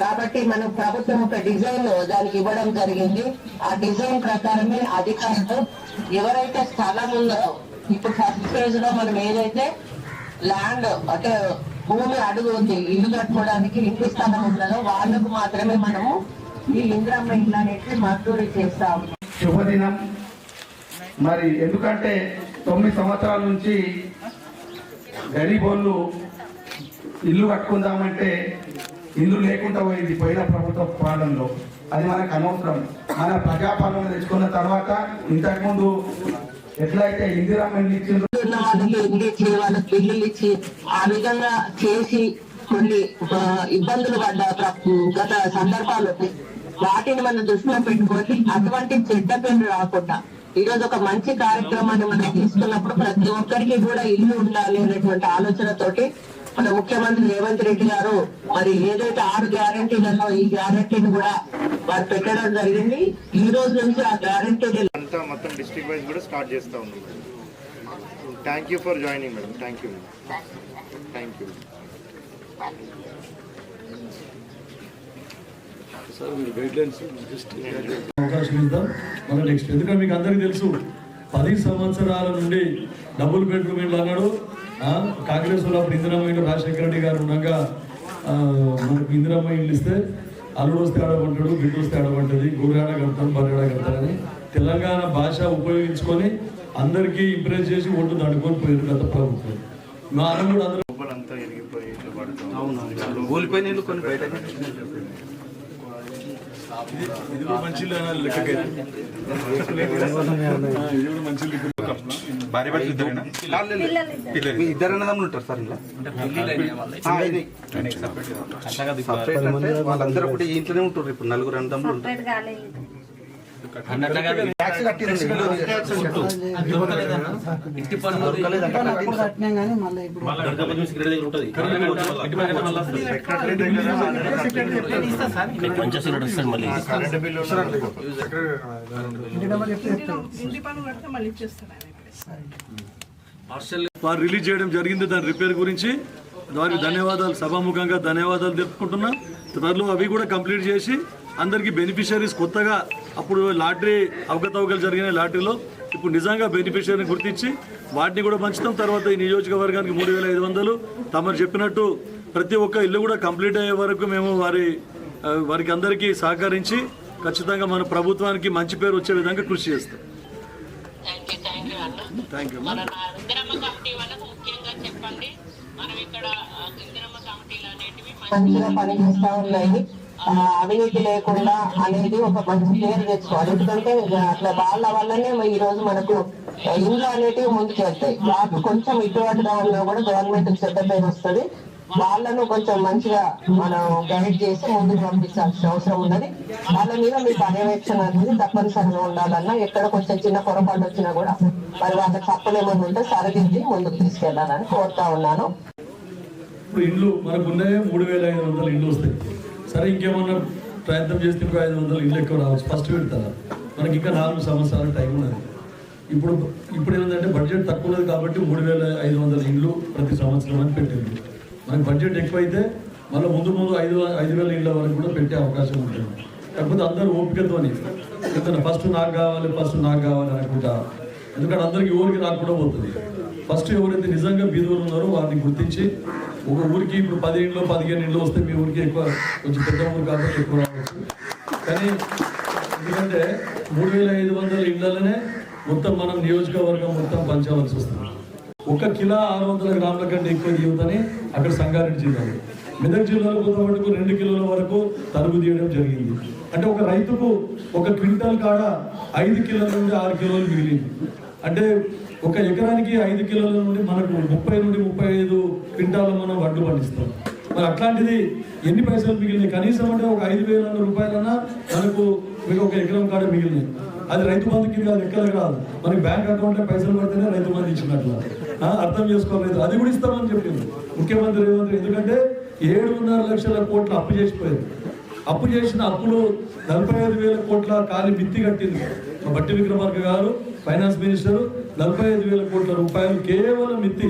కాబట్టి మనం ప్రభుత్వం ఒక డిజైన్ దానికి ఇవ్వడం జరిగింది. ఆ డిజైన్ ప్రకారమే అధికారులు ఎవరైతే స్థలం ఉందో ఇప్పుడు ఫస్ట్ ఫేజ్లో మనం ఏదైతే ల్యాండ్ అంటే భూమి అడుగు ఉంది ఇల్లు కట్టుకోవడానికి ఇంటి స్థలం ఉన్నదో వాళ్ళకు మాత్రమే మనము ఈ ఇంద్రమ్మ ఇల్లు అనేది మంజూరు చేస్తాము. శుభదినం. మరి ఎందుకంటే తొమ్మిది సంవత్సరాల నుంచి గరీబోళ్ళు ఇల్లు కట్టుకుందామంటే ఇల్లు లేకుండా పోయింది పోయిన ప్రభుత్వ పాలనలో. అది మనకు అనవసరం. మన ప్రజాపాలన తెచ్చుకున్న తర్వాత ఇంతకుముందు ఎట్లయితే ఇందిరామ్మ ఇల్లు ఇచ్చి వాళ్ళకి ఇల్లు ఇచ్చి ఆ విధంగా చేసి కొన్ని ఇబ్బందులు పడ్డ గత సందర్భాలు వాటిని మనం దృష్టిలో పెట్టుకొని అటువంటి చెడ్డ పెన్ను రాకుండా ఈ రోజు ఒక మంచి కార్యక్రమాన్ని మనం తీసుకున్నప్పుడు ప్రతి ఒక్కరికి కూడా ఇల్లు ఉండాలి అనేటువంటి ఆలోచనతోటి మన ముఖ్యమంత్రి రేవంత్ రెడ్డి గారు మరి ఏదైతే ఆరు గ్యారంటీలలో ఈ గ్యారంటీని కూడా వారు పెట్టడం జరిగింది. ఈ రోజు నుంచి ఆ గ్యారంటీ అంతా మొత్తం డిస్ట్రిక్ట్ వైజ్ కూడా స్టార్ట్ చేస్తూ ఉన్నాం thank you for joining madam. Thank you thank you అవకాశం ఇద్దాం మన నెక్స్ట్ ఎందుకంటే మీకు అందరికీ తెలుసు పది సంవత్సరాల నుండి డబుల్ బెడ్రూమ్ ఇల్లు అన్నాడు ఆ, కాంగ్రెస్లో అప్పుడు ఇందిరమ్మ ఇల్లు రాజశేఖర రెడ్డి గారు ఉండగా మనకు ఇందిరమ్మ ఇల్లు ఇస్తే అల్లుడు వస్తే ఆడమంటాడు బిడ్డ వస్తే ఆడమంటది గుర్రాడ కడతాను బర్రెడ కడతారని తెలంగాణ భాష ఉపయోగించుకొని అందరికీ ఇంప్రెస్ చేసి ఒడ్డు దండుకొని పోయారు గత ప్రభుత్వం. మా అన్న కూడా అందరూ ఇది కూడా మంచి లెక్కకైతే ఇది కూడా మంచి లెక్క భార్య భర్తలు ఇద్దరేనా? మీ ఇద్దరు అన్నదమ్ములు ఉంటారు సార్. సపరేట్ అంటే వాళ్ళందరూ ఇంట్లోనే ఉంటారు ఇప్పుడు నలుగురు అన్నదమ్ములు ఉంటారు ట్యాక్స్ కట్టింది కరెంట్ బిల్లు ఉన్నది. ఇంటి పన్ను మళ్ళీ రిలీజ్ చేయడం జరిగింది దాని రిపేర్ గురించి. వారికి ధన్యవాదాలు సభాముఖంగా ధన్యవాదాలు తెలుపుకుంటున్నా. త్వరలో అవి కూడా కంప్లీట్ చేసి అందరికీ బెనిఫిషరీస్ కొత్తగా అప్పుడు లాటరీ అవకతవకలు జరిగిన లాటరీలో ఇప్పుడు నిజంగా బెనిఫిషరీని గుర్తించి వాటిని కూడా పంచుతాం. తర్వాత ఈ నియోజకవర్గానికి మూడు వేల ఐదు వందలు. తమరు చెప్పినట్టు ప్రతి ఒక్క ఇల్లు కూడా కంప్లీట్ అయ్యే వరకు మేము వారి వారికి అందరికీ సహకరించి ఖచ్చితంగా మన ప్రభుత్వానికి మంచి పేరు వచ్చే విధంగా కృషి చేస్తాం. థ్యాంక్ యూ పనిచేస్తా ఉన్నాయి అవినీతి లేకుండా అనేది ఒక మంచి పేరు తెచ్చుకోవాలి. ఎందుకంటే అట్లా వాళ్ళ వల్లనే ఈ రోజు మనకు ఇండ్లు అనేటివి ముందుకు వెళ్తాయి వాళ్ళు కొంచెం ఇటువంటి దానిలో కూడా గవర్నమెంట్ చెడ్డ పేరు వస్తుంది వాళ్ళను కొంచెం మంచిగా మనం గైడ్ చేసి ముందుకు పంపించాల్సిన అవసరం ఉన్నది. వాళ్ళ మీద మీ పర్యవేక్షణ అనేది తప్పనిసరిగా ఉండాలన్నా ఎక్కడ కొంచెం చిన్న పొరపాటు వచ్చినా కూడా మరి వాళ్ళ తప్పులు ఏమైనా ఉంటే సరిదిద్ది ముందుకు తీసుకెళ్ళాలని కోరుతా ఉన్నాను. ఇప్పుడు ఇండ్లు మనకు మూడు వేల ఐదు వందల ఇండ్లు వస్తాయి. సరే ఇంకేమన్నా ప్రయత్నం చేస్తే ఇంకో ఐదు వందలు ఇల్లు ఎక్కువ రావచ్చు. ఫస్ట్ పెడతారు? మనకి ఇంకా నాలుగు సంవత్సరాల టైం ఉన్నది. ఇప్పుడు ఇప్పుడు ఏంటంటే బడ్జెట్ తక్కువ ఉన్నది కాబట్టి మూడు వేల ఐదు వందల ఇండ్లు ప్రతి సంవత్సరం అని పెట్టింది. మనకి బడ్జెట్ ఎక్కువైతే మళ్ళీ ముందు ముందు ఐదు ఐదు వేల ఇండ్ల వరకు కూడా పెట్టే అవకాశం ఉంటుంది. కాకపోతే అందరూ ఓపికతోని. ఎందుకంటే ఫస్ట్ నాకు కావాలి ఫస్ట్ నాకు కావాలి అనుకుంటా. ఎందుకంటే అందరికి ఊరికి నాకు కూడా పోతుంది. ఫస్ట్ ఎవరైతే నిజంగా బీదూరు ఉన్నారో వారిని గుర్తించి ఒక ఊరికి ఇప్పుడు పది ఇండ్లు పదిహేను ఇండ్లు వస్తే మీ ఊరికి ఎక్కువ కొంచెం పెద్ద ఊరు కాబట్టి ఎక్కువ రావచ్చు. కానీ ఎందుకంటే మూడు వేల ఐదు వందల ఇళ్ళలోనే మొత్తం మనం నియోజకవర్గం మొత్తం పంచవలసి వస్తుంది ఒక కిలో ఆరు వందల గ్రాముల కంటే ఎక్కువ దిగుతని అక్కడ సంగారెడ్డి జిల్లాలో మెదక్ జిల్లాలో కొంతవరకు రెండు కిలోల వరకు తరుగు తీయడం జరిగింది. అంటే ఒక రైతుకు ఒక క్వింటాల్ కాడ ఐదు కిలోల నుండి ఆరు కిలోలు మిగిలింది. అంటే ఒక ఎకరానికి ఐదు కిలోల నుండి మనకు ముప్పై నుండి ముప్పై ఐదు క్వింటాల మనం వడ్లు పండిస్తాం. మరి అట్లాంటిది ఎన్ని పైసలు మిగిలినాయి? కనీసం అంటే ఒక ఐదు వేల రూపాయలన్నా మనకు మీకు ఒక ఎకరం కాడ మిగిలినాయి. అది రైతు బంధు కింద కాదు ఎక్కడ కాదు. మనకి బ్యాంక్ అకౌంట్ పైసలు పడితేనే రైతు బంధు ఇచ్చినట్లు. అర్థం చేసుకోలేదు అది కూడా ఇస్తామని చెప్పింది. ముఖ్యమంత్రి రేవంత్ ఎందుకంటే ఏడున్నర లక్షల కోట్ల అప్పు చేసిపోయింది. అప్పు చేసిన అప్పులు నలభై ఐదు వేల కోట్ల ఖాళీ మిత్తి కట్టింది. బట్టి విక్రమార్క గారు ఫైనాన్స్ మినిస్టర్ నలభై ఐదు వేల కోట్ల రూపాయలు కేవలం ఎత్తి